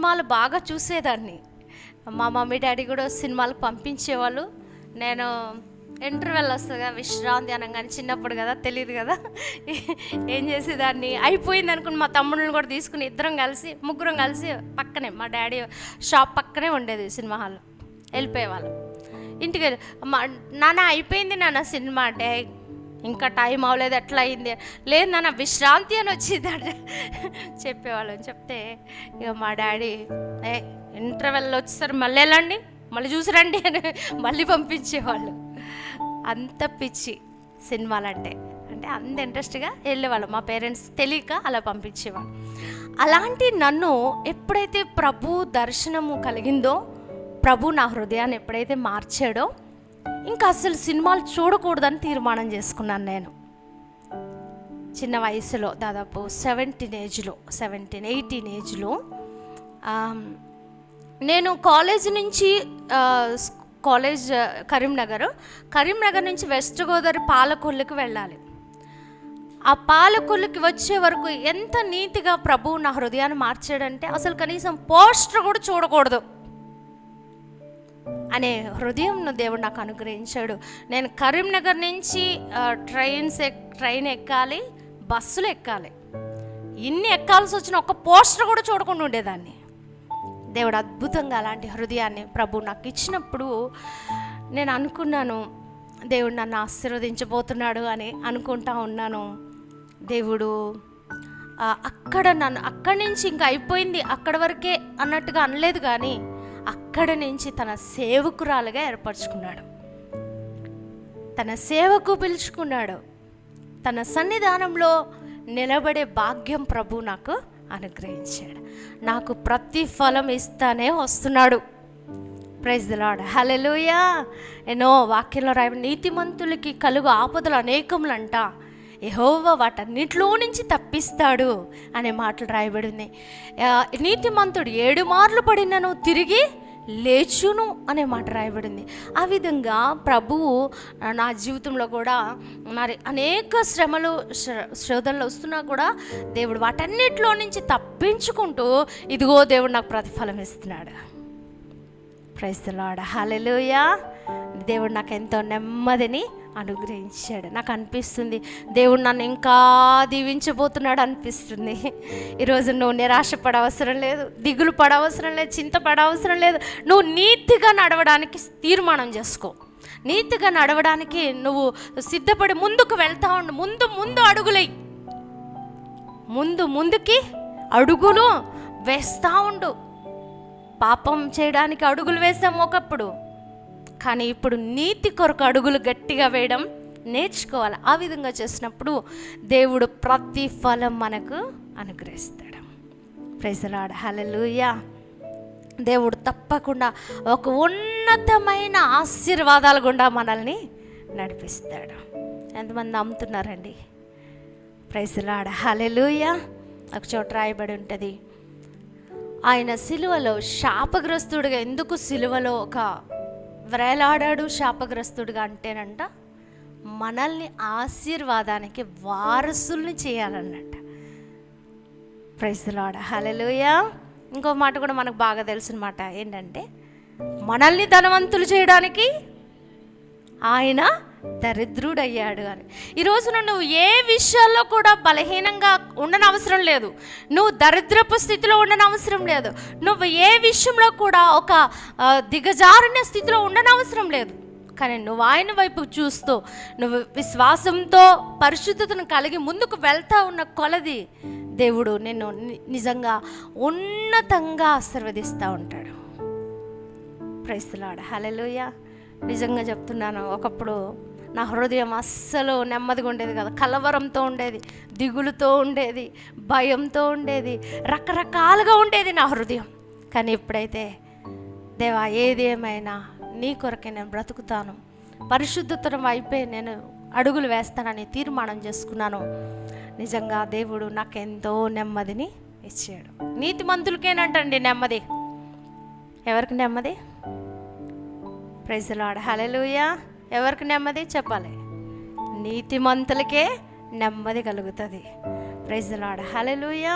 సినిమాలు బాగా చూసేదాన్ని. మా మమ్మీ డాడీ కూడా సినిమాలు పంపించేవాళ్ళు. నేను ఇంటర్వెల్ వస్తుంది కదా విశ్రాంతి అనగానే చిన్నప్పుడు కదా తెలియదు కదా. ఏం చేసేదాన్ని? అయిపోయింది అనుకుని మా తమ్ముళ్ళని కూడా తీసుకుని ఇద్దరం కలిసి ముగ్గురం కలిసి పక్కనే మా డాడీ షాప్ పక్కనే ఉండేది సినిమా హాల్. వెళ్ళిపోయేవాళ్ళం. ఇంటికి వెళ్ళి, మా నాన్న అయిపోయింది నాన్న సినిమా అంటే ఇంకా టైం అవ్వలేదు ఎట్లా అయింది లేదు నాన్న విశ్రాంతి అని వచ్చింది చెప్పేవాళ్ళని చెప్పేవాళ్ళం చెప్తే ఇక మా డాడీ ఏ ఇంటర్వెల్ వచ్చేసరి మళ్ళీ వెళ్ళండి మళ్ళీ చూసి రండి అని మళ్ళీ పంపించేవాళ్ళు. అంత పిచ్చి సినిమాలంటే. అంటే అంత ఇంట్రెస్ట్గా వెళ్ళేవాళ్ళం. మా పేరెంట్స్ తెలియక అలా పంపించేవాళ్ళు. అలాంటి నన్ను ఎప్పుడైతే ప్రభు దర్శనము కలిగిందో ప్రభు నా హృదయాన్ని ఎప్పుడైతే మార్చాడో ఇంకా అసలు సినిమాలు చూడకూడదని తీర్మానం చేసుకున్నాను నేను. చిన్న వయసులో దాదాపు సెవెంటీన్ ఏజ్లో సెవెంటీన్ ఎయిటీన్ ఏజ్లో నేను కాలేజ్ నుంచి కాలేజ్ కరీంనగర్ కరీంనగర్ నుంచి వెస్ట్ గోదావరి పాలకొల్లుకి వెళ్ళాలి. ఆ పాలకొల్లుకి వచ్చే వరకు ఎంత నీతిగా ప్రభువు నా హృదయాన్ని మార్చాడంటే అసలు కనీసం పోస్టర్ కూడా చూడకూడదు. అనే హృదయం దేవుడు నాకు అనుగ్రహించాడు. నేను కరీంనగర్ నుంచి ట్రైన్స్ ఎక్ ట్రైన్ ఎక్కాలి బస్సులు ఎక్కాలి. ఇన్ని ఎక్కాల్సి వచ్చిన ఒక్క పోస్టర్ కూడా చూడకుండా ఉండేదాన్ని. దేవుడు అద్భుతంగా అలాంటి హృదయాన్ని ప్రభు నాకు ఇచ్చినప్పుడు నేను అనుకున్నాను దేవుడు నన్ను ఆశీర్వదించబోతున్నాడు అని అనుకుంటా ఉన్నాను. దేవుడు అక్కడ నన్ను అక్కడి నుంచి ఇంకా అయిపోయింది అక్కడ వరకే అన్నట్టుగా అనలేదు కానీ అక్కడ నుంచి తన సేవకురాలుగా ఏర్పరచుకున్నాడు. తన సేవకు పిలుచుకున్నాడు. తన సన్నిధానంలో నిలబడే భాగ్యం ప్రభు నాకు అనుగ్రహించాడు. నాకు ప్రతిఫలం ఇస్తానే వస్తున్నాడు. ప్రైజ్ ద లాడ్ హలెలుయా ఎన్నో వాక్యంలో రాయ నీతిమంతులకి కలుగు ఆపదలు అనేకములంట. యహోవ వాటన్నిటిలో నుంచి తప్పిస్తాడు అనే మాటలు రాయబడి ఉన్నాయి. నీతిమంతుడు ఏడు మార్లు పడినను తిరిగి లేచును అనే మాట రాయబడింది ఆ విధంగా ప్రభువు నా జీవితంలో కూడా మరి అనేక శ్రమలు శ్ర- శోధనలు వస్తున్నా కూడా దేవుడు వాటన్నిటిలో నుంచి తప్పించుకుంటూ ఇదిగో దేవుడు నాకు ప్రతిఫలం ఇస్తున్నాడు. ప్రైస్ లాడ దేవుడు నాకు ఎంతో నెమ్మదిని అనుగ్రహించాడు. నాకు అనిపిస్తుంది దేవుడు నన్ను ఇంకా దీవించబోతున్నాడు అనిపిస్తుంది. ఈరోజు నువ్వు నిరాశ పడవసరం లేదు దిగులు పడవసరం లేదు చింత పడవసరం లేదు. నువ్వు నీతిగా నడవడానికి తీర్మానం చేసుకో. నీతిగా నడవడానికి నువ్వు సిద్ధపడి ముందుకు వెళ్తా ఉండు. ముందు ముందు అడుగులై. ముందు ముందుకి అడుగులు వేస్తూ ఉండు. పాపం చేయడానికి అడుగులు వేసాము ఒకప్పుడు. కానీ ఇప్పుడు నీతి కొరకు అడుగులు గట్టిగా వేయడం నేర్చుకోవాలి. ఆ విధంగా చేసినప్పుడు దేవుడు ప్రతి ఫలం మనకు అనుగ్రహిస్తాడు. ప్రైజలాడ హలలుయా దేవుడు తప్పకుండా ఒక ఉన్నతమైన ఆశీర్వాదాల గుండా మనల్ని నడిపిస్తాడు. ఎంతమంది నమ్ముతున్నారండి? ప్రైజలాడ హలలుయా ఒక చోట రాయబడి ఉంటుంది. ఆయన సిలువలో శాపగ్రస్తుడిగా ఎందుకు సిలువలో ఒక వ్రేలాడాడు శాపగ్రస్తుడుగా అంటేనంట మనల్ని ఆశీర్వాదానికి వారసుల్ని చేయాలన్నట ప్రైజ్లాడ హలలుయా ఇంకో మాట కూడా మనకు బాగా తెలిసిన మాట ఏంటంటే మనల్ని ధనవంతులు చేయడానికి ఆయన దరిద్రుడయ్యాడు అని. ఈరోజు నువ్వు ఏ విషయాల్లో కూడా బలహీనంగా ఉండనవసరం లేదు. నువ్వు దరిద్రపు స్థితిలో ఉండనవసరం లేదు. నువ్వు ఏ విషయంలో కూడా ఒక దిగజారిన స్థితిలో ఉండనవసరం లేదు. కానీ నువ్వు ఆయన వైపు చూస్తూ నువ్వు విశ్వాసంతో పరిశుద్ధతను కలిగి ముందుకు వెళ్తా ఉన్న కొలది దేవుడు నిన్ను నిజంగా ఉన్నతంగా ఆశీర్వదిస్తూ ఉంటాడు. ప్రైస్తులాడు హలెలుయ నిజంగా చెప్తున్నాను ఒకప్పుడు నా హృదయం అస్సలు నెమ్మదిగా ఉండేది కదా. కలవరంతో ఉండేది దిగులుతో ఉండేది భయంతో ఉండేది రకరకాలుగా ఉండేది నా హృదయం. కానీ ఇప్పుడైతే దేవా ఏది ఏమైనా నీ కొరకే నేను బ్రతుకుతాను. పరిశుద్ధతరం అయిపోయి నేను అడుగులు వేస్తానని తీర్మానం చేసుకున్నాను. నిజంగా దేవుడు నాకెంతో నెమ్మదిని ఇచ్చాడు. నీతిమంతులకేనంటండి నెమ్మది. ఎవరికి నెమ్మది? ప్రైజ్ లాడ్ హలెలుయా ఎవరికి నెమ్మది? చెప్పాలి. నీతిమంతులకే నెమ్మది కలుగుతుంది. Praise lord hallelujah